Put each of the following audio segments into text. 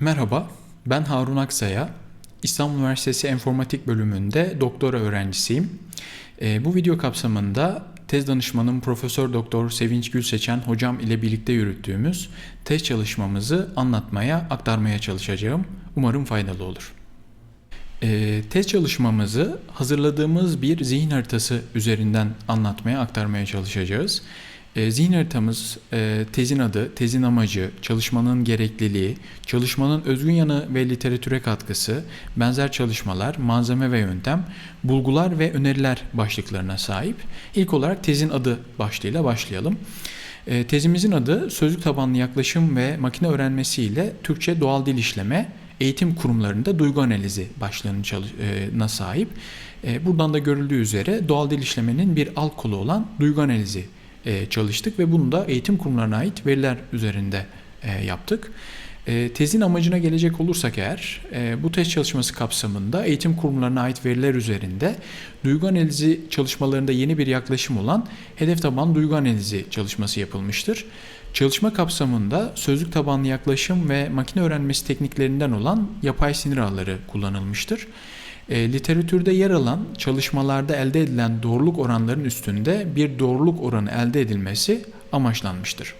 Merhaba, ben Harun Aksaya. İstanbul Üniversitesi Enformatik Bölümünde doktora öğrencisiyim. Ee, bu video kapsamında tez danışmanım Profesör Doktor Sevinç Gülseçen hocam ile birlikte yürüttüğümüz tez çalışmamızı anlatmaya, aktarmaya çalışacağım. Umarım faydalı olur. Ee, tez çalışmamızı hazırladığımız bir zihin haritası üzerinden anlatmaya, aktarmaya çalışacağız. E, zihin haritamız e, tezin adı, tezin amacı, çalışmanın gerekliliği, çalışmanın özgün yanı ve literatüre katkısı, benzer çalışmalar, malzeme ve yöntem, bulgular ve öneriler başlıklarına sahip. İlk olarak tezin adı başlığıyla başlayalım. E, tezimizin adı sözlük tabanlı yaklaşım ve makine öğrenmesi ile Türkçe doğal dil işleme, eğitim kurumlarında duygu analizi başlığına sahip. E, buradan da görüldüğü üzere doğal dil işlemenin bir alt kolu olan duygu analizi e, çalıştık ve bunu da eğitim kurumlarına ait veriler üzerinde e, yaptık. E, tezin amacına gelecek olursak eğer bu tez çalışması kapsamında eğitim kurumlarına ait veriler üzerinde duygu analizi çalışmalarında yeni bir yaklaşım olan hedef tabanlı duygu analizi çalışması yapılmıştır. Çalışma kapsamında sözlük tabanlı yaklaşım ve makine öğrenmesi tekniklerinden olan yapay sinir ağları kullanılmıştır. E, literatürde yer alan çalışmalarda elde edilen doğruluk oranlarının üstünde bir doğruluk oranı elde edilmesi amaçlanmıştır.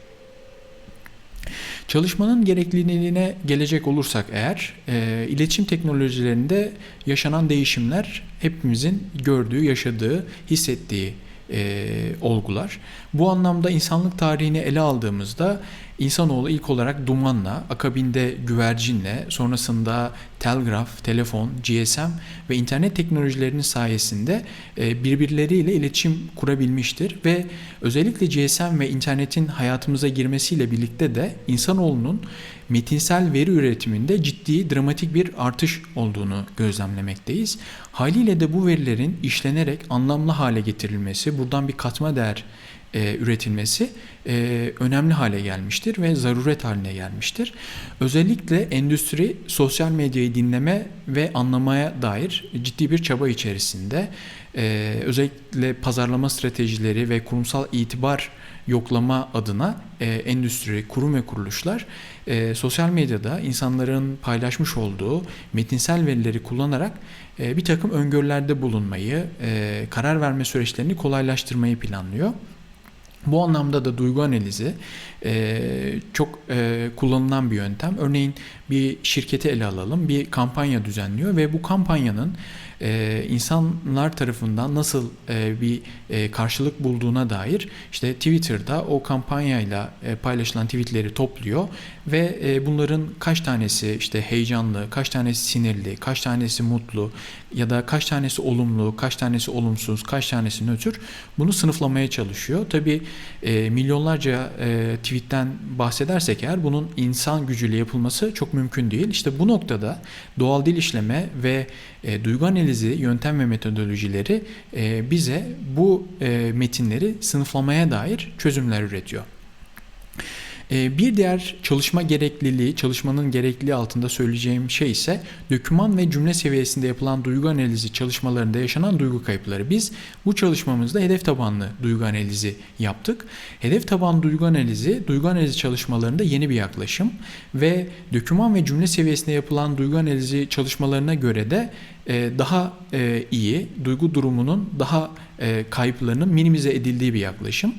Çalışmanın gerekliliğine gelecek olursak eğer, e, iletişim teknolojilerinde yaşanan değişimler hepimizin gördüğü, yaşadığı, hissettiği e, olgular. Bu anlamda insanlık tarihini ele aldığımızda insanoğlu ilk olarak dumanla, akabinde güvercinle, sonrasında telgraf, telefon, GSM ve internet teknolojilerinin sayesinde e, birbirleriyle iletişim kurabilmiştir ve özellikle GSM ve internetin hayatımıza girmesiyle birlikte de insanoğlunun metinsel veri üretiminde ciddi dramatik bir artış olduğunu gözlemlemekteyiz. Haliyle de bu verilerin işlenerek anlamlı hale getirilmesi, buradan bir katma değer e, üretilmesi e, önemli hale gelmiştir ve zaruret haline gelmiştir. Özellikle endüstri sosyal medyayı dinleme ve anlamaya dair ciddi bir çaba içerisinde. E, özellikle pazarlama stratejileri ve kurumsal itibar yoklama adına e, endüstri, kurum ve kuruluşlar e, sosyal medyada insanların paylaşmış olduğu metinsel verileri kullanarak e, bir takım öngörülerde bulunmayı, e, karar verme süreçlerini kolaylaştırmayı planlıyor. Bu anlamda da duygu analizi e, çok e, kullanılan bir yöntem. Örneğin bir şirketi ele alalım, bir kampanya düzenliyor ve bu kampanyanın e, insanlar tarafından nasıl e, bir e, karşılık bulduğuna dair işte Twitter'da o kampanyayla e, paylaşılan tweetleri topluyor ve e, bunların kaç tanesi işte heyecanlı, kaç tanesi sinirli, kaç tanesi mutlu ya da kaç tanesi olumlu, kaç tanesi olumsuz, kaç tanesi nötr bunu sınıflamaya çalışıyor. Tabi e, milyonlarca e, tweetten bahsedersek eğer bunun insan gücüyle yapılması çok mümkün değil. İşte bu noktada doğal dil işleme ve e, duygu analizi yöntem ve metodolojileri e, bize bu e, metinleri sınıflamaya dair çözümler üretiyor. Ee, bir diğer çalışma gerekliliği, çalışmanın gerekliliği altında söyleyeceğim şey ise döküman ve cümle seviyesinde yapılan duygu analizi çalışmalarında yaşanan duygu kayıpları. Biz bu çalışmamızda hedef tabanlı duygu analizi yaptık. Hedef tabanlı duygu analizi, duygu analizi çalışmalarında yeni bir yaklaşım ve döküman ve cümle seviyesinde yapılan duygu analizi çalışmalarına göre de e, daha e, iyi, duygu durumunun daha e, kayıplarının minimize edildiği bir yaklaşım.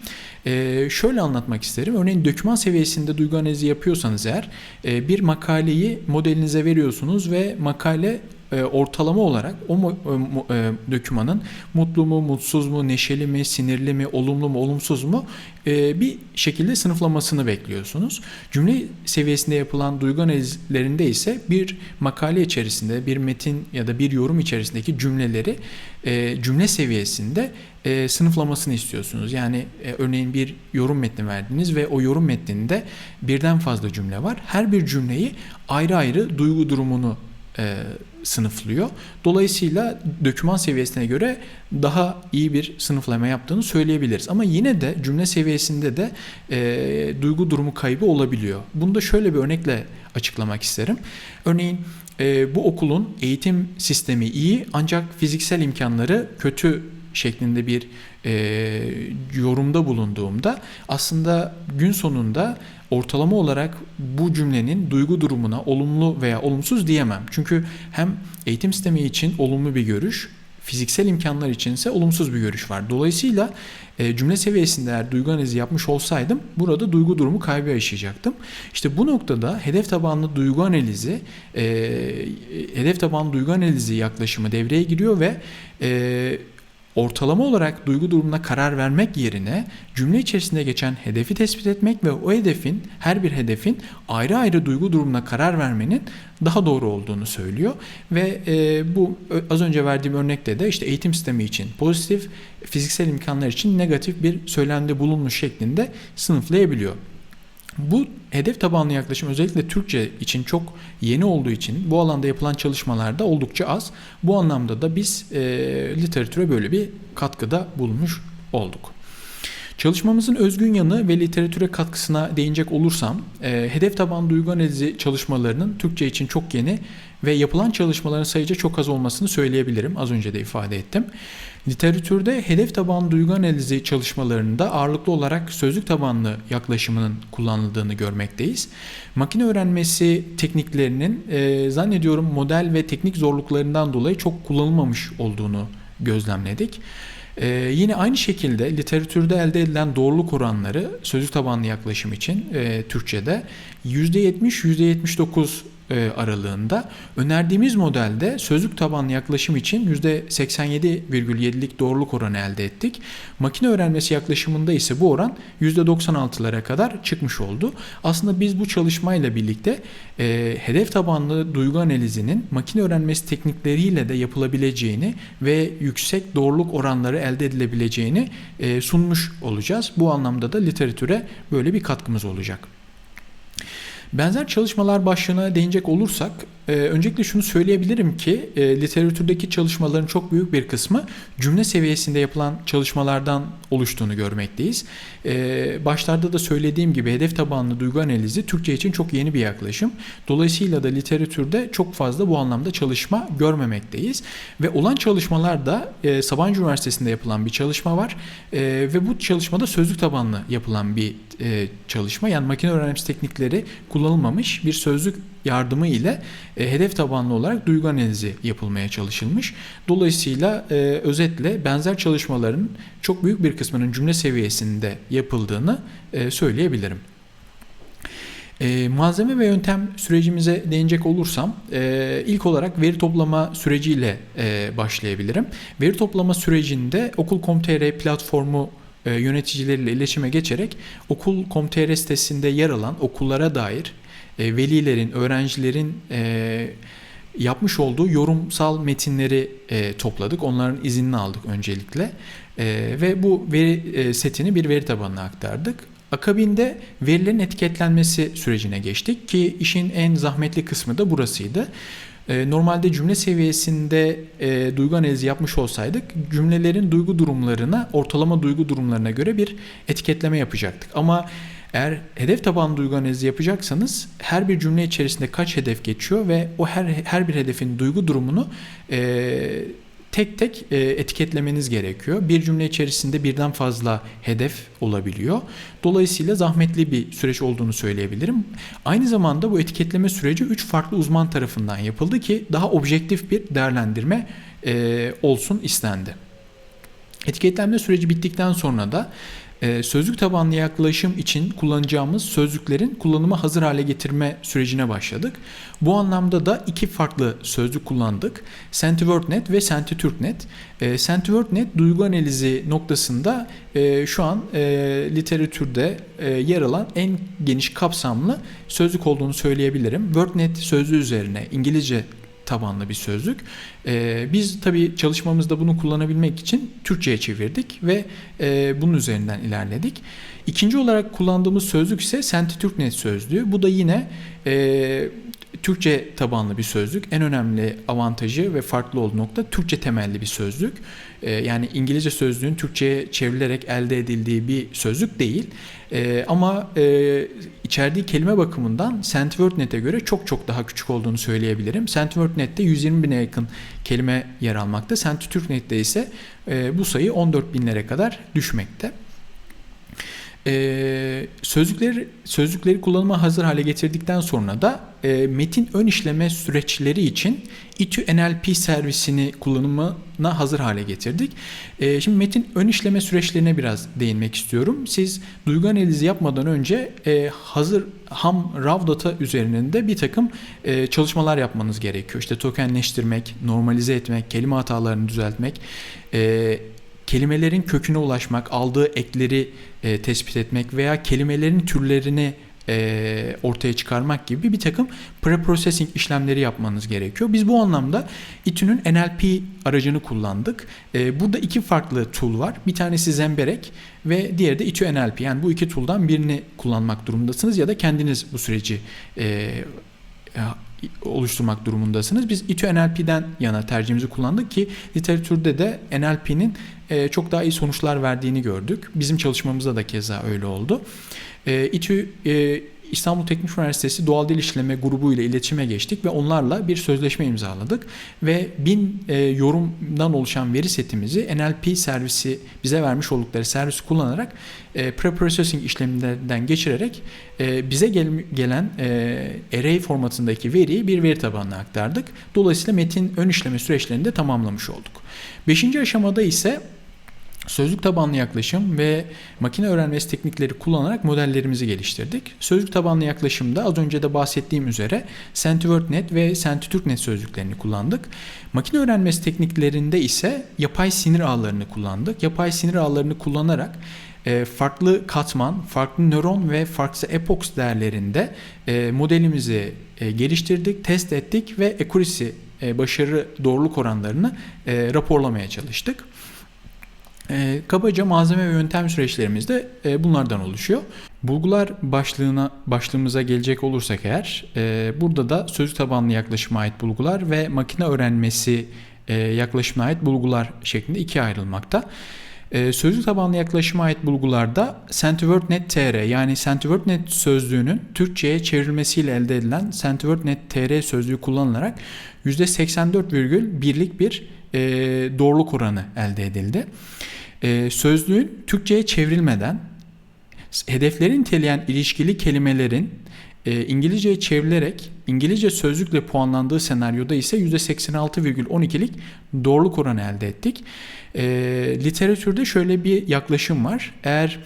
Şöyle anlatmak isterim. Örneğin döküman seviyesinde duygu analizi yapıyorsanız eğer bir makaleyi modelinize veriyorsunuz ve makale e, ortalama olarak o e, e, dökümanın mutlu mu, mutsuz mu, neşeli mi, sinirli mi, olumlu mu, olumsuz mu e, bir şekilde sınıflamasını bekliyorsunuz. Cümle seviyesinde yapılan duygu analizlerinde ise bir makale içerisinde, bir metin ya da bir yorum içerisindeki cümleleri e, cümle seviyesinde e, sınıflamasını istiyorsunuz. Yani e, örneğin bir yorum metni verdiniz ve o yorum metninde birden fazla cümle var. Her bir cümleyi ayrı ayrı duygu durumunu e, sınıflıyor. Dolayısıyla döküman seviyesine göre daha iyi bir sınıflama yaptığını söyleyebiliriz. Ama yine de cümle seviyesinde de e, duygu durumu kaybı olabiliyor. Bunu da şöyle bir örnekle açıklamak isterim. Örneğin e, bu okulun eğitim sistemi iyi ancak fiziksel imkanları kötü şeklinde bir e, yorumda bulunduğumda aslında gün sonunda ortalama olarak bu cümlenin duygu durumuna olumlu veya olumsuz diyemem. Çünkü hem eğitim sistemi için olumlu bir görüş, fiziksel imkanlar içinse olumsuz bir görüş var. Dolayısıyla e, cümle seviyesinde eğer duygu analizi yapmış olsaydım burada duygu durumu kaybı yaşayacaktım. İşte bu noktada hedef tabanlı duygu analizi, e, hedef tabanlı duygu analizi yaklaşımı devreye giriyor ve e, ortalama olarak duygu durumuna karar vermek yerine cümle içerisinde geçen hedefi tespit etmek ve o hedefin her bir hedefin ayrı ayrı duygu durumuna karar vermenin daha doğru olduğunu söylüyor ve e, bu az önce verdiğim örnekte de işte eğitim sistemi için pozitif, fiziksel imkanlar için negatif bir söylemde bulunmuş şeklinde sınıflayabiliyor. Bu hedef tabanlı yaklaşım özellikle Türkçe için çok yeni olduğu için bu alanda yapılan çalışmalarda oldukça az. Bu anlamda da biz e, literatüre böyle bir katkıda bulunmuş olduk. Çalışmamızın özgün yanı ve literatüre katkısına değinecek olursam, e, hedef tabanlı duygu analizi çalışmalarının Türkçe için çok yeni ve yapılan çalışmaların sayıca çok az olmasını söyleyebilirim. Az önce de ifade ettim. Literatürde hedef tabanlı duygu analizi çalışmalarında ağırlıklı olarak sözlük tabanlı yaklaşımının kullanıldığını görmekteyiz. Makine öğrenmesi tekniklerinin e, zannediyorum model ve teknik zorluklarından dolayı çok kullanılmamış olduğunu gözlemledik. Ee, yine aynı şekilde literatürde elde edilen doğruluk oranları sözlük tabanlı yaklaşım için e, Türkçe'de %70-%79 e, aralığında. Önerdiğimiz modelde sözlük tabanlı yaklaşım için %87,7'lik doğruluk oranı elde ettik. Makine öğrenmesi yaklaşımında ise bu oran %96'lara kadar çıkmış oldu. Aslında biz bu çalışmayla birlikte e, hedef tabanlı duygu analizinin makine öğrenmesi teknikleriyle de yapılabileceğini ve yüksek doğruluk oranları elde edilebileceğini e, sunmuş olacağız. Bu anlamda da literatüre böyle bir katkımız olacak. Benzer çalışmalar başlığına değinecek olursak e, öncelikle şunu söyleyebilirim ki e, literatürdeki çalışmaların çok büyük bir kısmı cümle seviyesinde yapılan çalışmalardan oluştuğunu görmekteyiz. E, başlarda da söylediğim gibi hedef tabanlı duygu analizi Türkçe için çok yeni bir yaklaşım. Dolayısıyla da literatürde çok fazla bu anlamda çalışma görmemekteyiz. Ve olan çalışmalarda e, Sabancı Üniversitesi'nde yapılan bir çalışma var e, ve bu çalışmada sözlük tabanlı yapılan bir e, çalışma. Yani makine öğrenmesi teknikleri kullanılmamış bir sözlük yardımı ile e, hedef tabanlı olarak duygu analizi yapılmaya çalışılmış. Dolayısıyla e, özetle benzer çalışmaların çok büyük bir kısmının cümle seviyesinde yapıldığını e, söyleyebilirim. E, malzeme ve yöntem sürecimize değinecek olursam e, ilk olarak veri toplama süreciyle e, başlayabilirim. Veri toplama sürecinde okul.com.tr platformu e, yöneticileriyle iletişime geçerek okul.com.tr sitesinde yer alan okullara dair e, velilerin, öğrencilerin e, yapmış olduğu yorumsal metinleri e, topladık. Onların iznini aldık öncelikle. E, ve bu veri e, setini bir veri tabanına aktardık. Akabinde verilerin etiketlenmesi sürecine geçtik ki işin en zahmetli kısmı da burasıydı. E, normalde cümle seviyesinde e, duygu analizi yapmış olsaydık cümlelerin duygu durumlarına, ortalama duygu durumlarına göre bir etiketleme yapacaktık. Ama eğer hedef tabanlı duygu analizi yapacaksanız her bir cümle içerisinde kaç hedef geçiyor ve o her her bir hedefin duygu durumunu e, tek tek e, etiketlemeniz gerekiyor. Bir cümle içerisinde birden fazla hedef olabiliyor. Dolayısıyla zahmetli bir süreç olduğunu söyleyebilirim. Aynı zamanda bu etiketleme süreci 3 farklı uzman tarafından yapıldı ki daha objektif bir değerlendirme e, olsun istendi. Etiketlenme süreci bittikten sonra da e, sözlük tabanlı yaklaşım için kullanacağımız sözlüklerin kullanımı hazır hale getirme sürecine başladık. Bu anlamda da iki farklı sözlük kullandık. SentiWordNet ve SentiTürkNet. E, SentiWordNet duygu analizi noktasında e, şu an e, literatürde e, yer alan en geniş kapsamlı sözlük olduğunu söyleyebilirim. WordNet sözlüğü üzerine İngilizce tabanlı bir sözlük. Ee, biz tabii çalışmamızda bunu kullanabilmek için Türkçe'ye çevirdik ve e, bunun üzerinden ilerledik. İkinci olarak kullandığımız sözlük ise Senti Türknet sözlüğü. Bu da yine e, Türkçe tabanlı bir sözlük. En önemli avantajı ve farklı olduğu nokta Türkçe temelli bir sözlük. E, yani İngilizce sözlüğün Türkçe'ye çevrilerek elde edildiği bir sözlük değil. E, ama e, içerdiği kelime bakımından SentWordNet'e göre çok çok daha küçük olduğunu söyleyebilirim. SentWordNet'te 120 bine yakın kelime yer almakta. SentTürkNet'te ise e, bu sayı 14 binlere kadar düşmekte. Ee, sözlükleri sözlükleri kullanıma hazır hale getirdikten sonra da e, metin ön işleme süreçleri için İTÜ NLP servisini kullanımına hazır hale getirdik. E, şimdi metin ön işleme süreçlerine biraz değinmek istiyorum. Siz duygu analizi yapmadan önce e, hazır ham raw data üzerinde bir takım e, çalışmalar yapmanız gerekiyor. İşte tokenleştirmek, normalize etmek, kelime hatalarını düzeltmek, e, kelimelerin köküne ulaşmak, aldığı ekleri e, tespit etmek veya kelimelerin türlerini e, ortaya çıkarmak gibi bir takım pre-processing işlemleri yapmanız gerekiyor. Biz bu anlamda İTÜ'nün NLP aracını kullandık. E, burada iki farklı tool var. Bir tanesi Zemberek ve diğeri de İTÜ NLP. Yani bu iki tool'dan birini kullanmak durumundasınız ya da kendiniz bu süreci e, oluşturmak durumundasınız. Biz İTÜ NLP'den yana tercihimizi kullandık ki literatürde de NLP'nin e, çok daha iyi sonuçlar verdiğini gördük. Bizim çalışmamızda da keza öyle oldu. E, İTÜ e, İstanbul Teknik Üniversitesi Doğal Dil İşleme grubu ile iletişime geçtik ve onlarla bir sözleşme imzaladık ve bin e, yorumdan oluşan veri setimizi NLP servisi bize vermiş oldukları servisi kullanarak e, pre-processing işlemlerinden geçirerek e, bize gel, gelen e, array formatındaki veriyi bir veri tabanına aktardık. Dolayısıyla metin ön işleme süreçlerini de tamamlamış olduk. Beşinci aşamada ise Sözlük tabanlı yaklaşım ve makine öğrenmesi teknikleri kullanarak modellerimizi geliştirdik. Sözlük tabanlı yaklaşımda az önce de bahsettiğim üzere CentiWordNet ve CentiTürkNet sözlüklerini kullandık. Makine öğrenmesi tekniklerinde ise yapay sinir ağlarını kullandık. Yapay sinir ağlarını kullanarak e, farklı katman, farklı nöron ve farklı epox değerlerinde e, modelimizi e, geliştirdik, test ettik ve accuracy, başarı doğruluk oranlarını raporlamaya çalıştık. E, kabaca malzeme ve yöntem süreçlerimiz de e, bunlardan oluşuyor. Bulgular başlığına başlığımıza gelecek olursak eğer e, burada da sözlük tabanlı yaklaşıma ait bulgular ve makine öğrenmesi e, yaklaşımına ait bulgular şeklinde ikiye ayrılmakta. E, sözlük tabanlı yaklaşıma ait bulgularda CentiWordNet TR yani CentiWordNet sözlüğünün Türkçe'ye çevrilmesiyle elde edilen CentiWordNet TR sözlüğü kullanılarak %84,1'lik bir e, doğruluk oranı elde edildi. E, sözlüğün Türkçe'ye çevrilmeden hedeflerin niteleyen ilişkili kelimelerin e, İngilizceye çevrilerek İngilizce sözlükle puanlandığı senaryoda ise %86,12'lik doğruluk oranı elde ettik. E, literatürde şöyle bir yaklaşım var. Eğer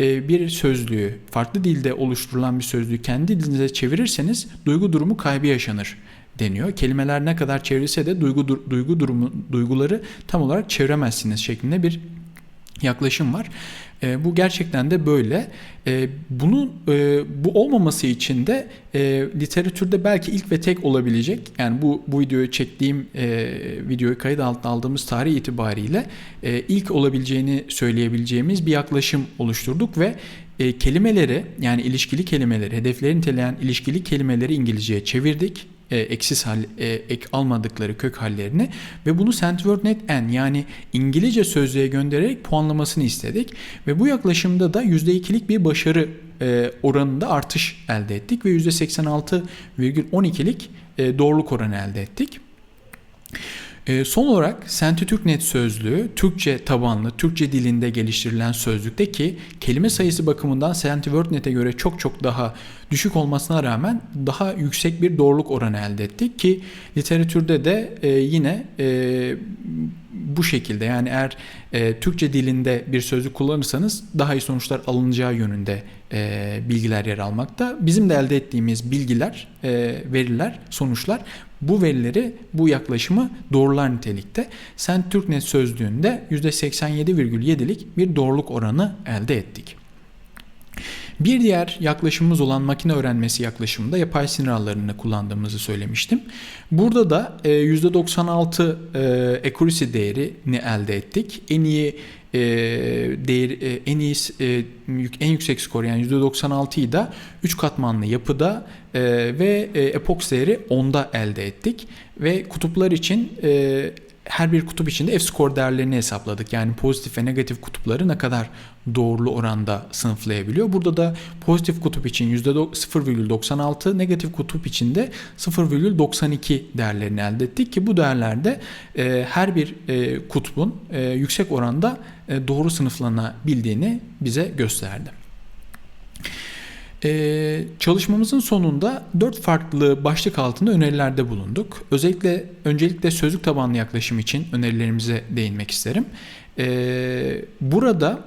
e, bir sözlüğü farklı dilde oluşturulan bir sözlüğü kendi dilinize çevirirseniz duygu durumu kaybı yaşanır deniyor. Kelimeler ne kadar çevrilse de duygu duygu durumu duyguları tam olarak çeviremezsiniz şeklinde bir yaklaşım var. E, bu gerçekten de böyle. E, bunun e, bu olmaması için de e, literatürde belki ilk ve tek olabilecek yani bu bu videoyu çektiğim e, videoyu kayıt altına aldığımız tarih itibariyle e, ilk olabileceğini söyleyebileceğimiz bir yaklaşım oluşturduk ve e, kelimeleri yani ilişkili kelimeleri hedefleri niteleyen ilişkili kelimeleri İngilizceye çevirdik e, eksiz hal, e, ek almadıkları kök hallerini ve bunu CentWordNet N yani İngilizce sözlüğe göndererek puanlamasını istedik ve bu yaklaşımda da %2'lik bir başarı e, oranında artış elde ettik ve %86,12'lik e, doğruluk oranı elde ettik. E, son olarak Sentitürknet sözlüğü Türkçe tabanlı, Türkçe dilinde geliştirilen sözlükte ki kelime sayısı bakımından SentiWordNet'e göre çok çok daha düşük olmasına rağmen daha yüksek bir doğruluk oranı elde ettik ki literatürde de e, yine e, bu şekilde yani eğer e, Türkçe dilinde bir sözlük kullanırsanız daha iyi sonuçlar alınacağı yönünde e, bilgiler yer almakta. Bizim de elde ettiğimiz bilgiler, e, veriler, sonuçlar bu verileri, bu yaklaşımı doğrular nitelikte. Sen Türknet sözlüğünde %87,7'lik bir doğruluk oranı elde ettik. Bir diğer yaklaşımımız olan makine öğrenmesi yaklaşımında yapay sinir ağlarını kullandığımızı söylemiştim. Burada da e, %96 e, accuracy değerini elde ettik. En iyi e, değer e, en iyi e, en yüksek skor yani %96'yı da 3 katmanlı yapıda e, ve e, epox değeri 10'da elde ettik ve kutuplar için e, her bir kutup içinde F-score değerlerini hesapladık. Yani pozitif ve negatif kutupları ne kadar doğrulu oranda sınıflayabiliyor. Burada da pozitif kutup için %0,96, negatif kutup için de 0,92 değerlerini elde ettik ki bu değerlerde e, her bir e, kutbun e, yüksek oranda e, doğru sınıflanabildiğini bize gösterdi. Ee, çalışmamızın sonunda dört farklı başlık altında önerilerde bulunduk. Özellikle öncelikle sözlük tabanlı yaklaşım için önerilerimize değinmek isterim. Ee, burada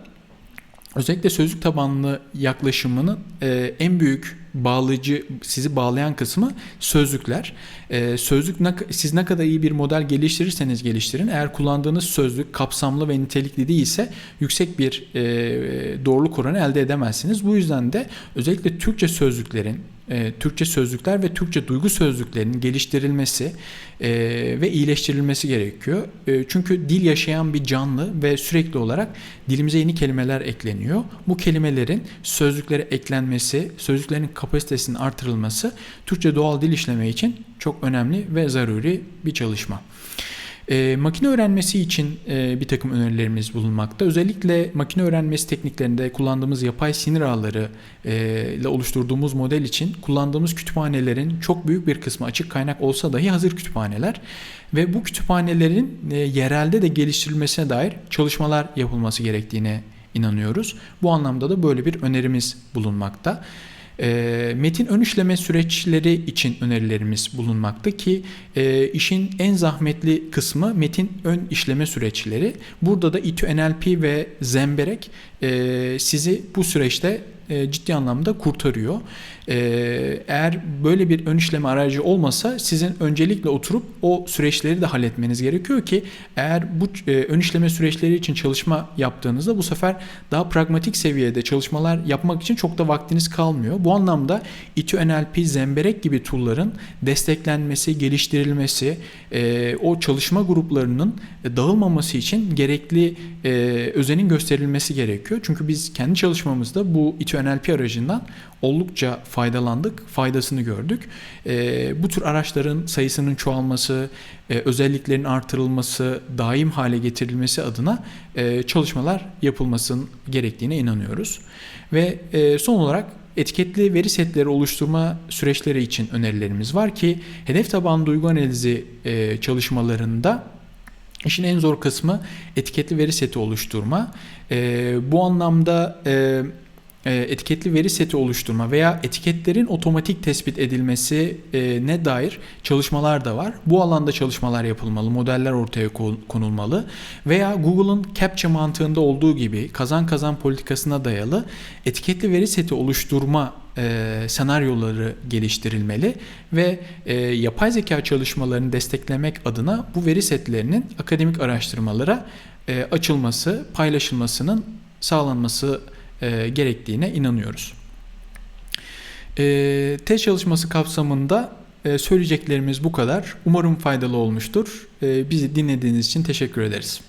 özellikle sözlük tabanlı yaklaşımının e, en büyük bağlayıcı sizi bağlayan kısmı sözlükler. Ee, sözlük ne, siz ne kadar iyi bir model geliştirirseniz geliştirin eğer kullandığınız sözlük kapsamlı ve nitelikli değilse yüksek bir e, doğruluk oranı elde edemezsiniz. Bu yüzden de özellikle Türkçe sözlüklerin e, Türkçe sözlükler ve Türkçe duygu sözlüklerinin geliştirilmesi e, ve iyileştirilmesi gerekiyor. E, çünkü dil yaşayan bir canlı ve sürekli olarak dilimize yeni kelimeler ekleniyor. Bu kelimelerin sözlüklere eklenmesi, sözlüklerin kapasitesinin artırılması Türkçe doğal dil işleme için çok önemli ve zaruri bir çalışma. E, makine öğrenmesi için e, bir takım önerilerimiz bulunmakta. Özellikle makine öğrenmesi tekniklerinde kullandığımız yapay sinir ağları e, ile oluşturduğumuz model için kullandığımız kütüphanelerin çok büyük bir kısmı açık kaynak olsa dahi hazır kütüphaneler ve bu kütüphanelerin e, yerelde de geliştirilmesine dair çalışmalar yapılması gerektiğine inanıyoruz. Bu anlamda da böyle bir önerimiz bulunmakta. E, metin ön işleme süreçleri için önerilerimiz bulunmakta ki e, işin en zahmetli kısmı metin ön işleme süreçleri. Burada da İTÜ NLP ve Zemberek e, sizi bu süreçte e, ciddi anlamda kurtarıyor. E, eğer böyle bir ön işleme aracı olmasa sizin öncelikle oturup o süreçleri de halletmeniz gerekiyor ki eğer bu e, ön işleme süreçleri için çalışma yaptığınızda bu sefer daha pragmatik seviyede çalışmalar yapmak için çok da vaktiniz kalmıyor. Bu anlamda İTÜ NLP, Zemberek gibi tool'ların desteklenmesi, geliştirilmesi, o çalışma gruplarının dağılmaması için gerekli özenin gösterilmesi gerekiyor. Çünkü biz kendi çalışmamızda bu İTÜ NLP aracından oldukça faydalandık, faydasını gördük. E, bu tür araçların sayısının çoğalması, e, özelliklerin artırılması, daim hale getirilmesi adına e, çalışmalar yapılmasının gerektiğine inanıyoruz. Ve e, son olarak etiketli veri setleri oluşturma süreçleri için önerilerimiz var ki hedef tabanlı duygu analizi e, çalışmalarında işin en zor kısmı etiketli veri seti oluşturma. E, bu anlamda e, etiketli veri seti oluşturma veya etiketlerin otomatik tespit edilmesi e, ne dair çalışmalar da var. Bu alanda çalışmalar yapılmalı, modeller ortaya kon- konulmalı veya Google'ın CAPTCHA mantığında olduğu gibi kazan kazan politikasına dayalı etiketli veri seti oluşturma e, senaryoları geliştirilmeli ve e, yapay zeka çalışmalarını desteklemek adına bu veri setlerinin akademik araştırmalara e, açılması, paylaşılmasının sağlanması e, gerektiğine inanıyoruz. E, test çalışması kapsamında e, söyleyeceklerimiz bu kadar. Umarım faydalı olmuştur. E, bizi dinlediğiniz için teşekkür ederiz.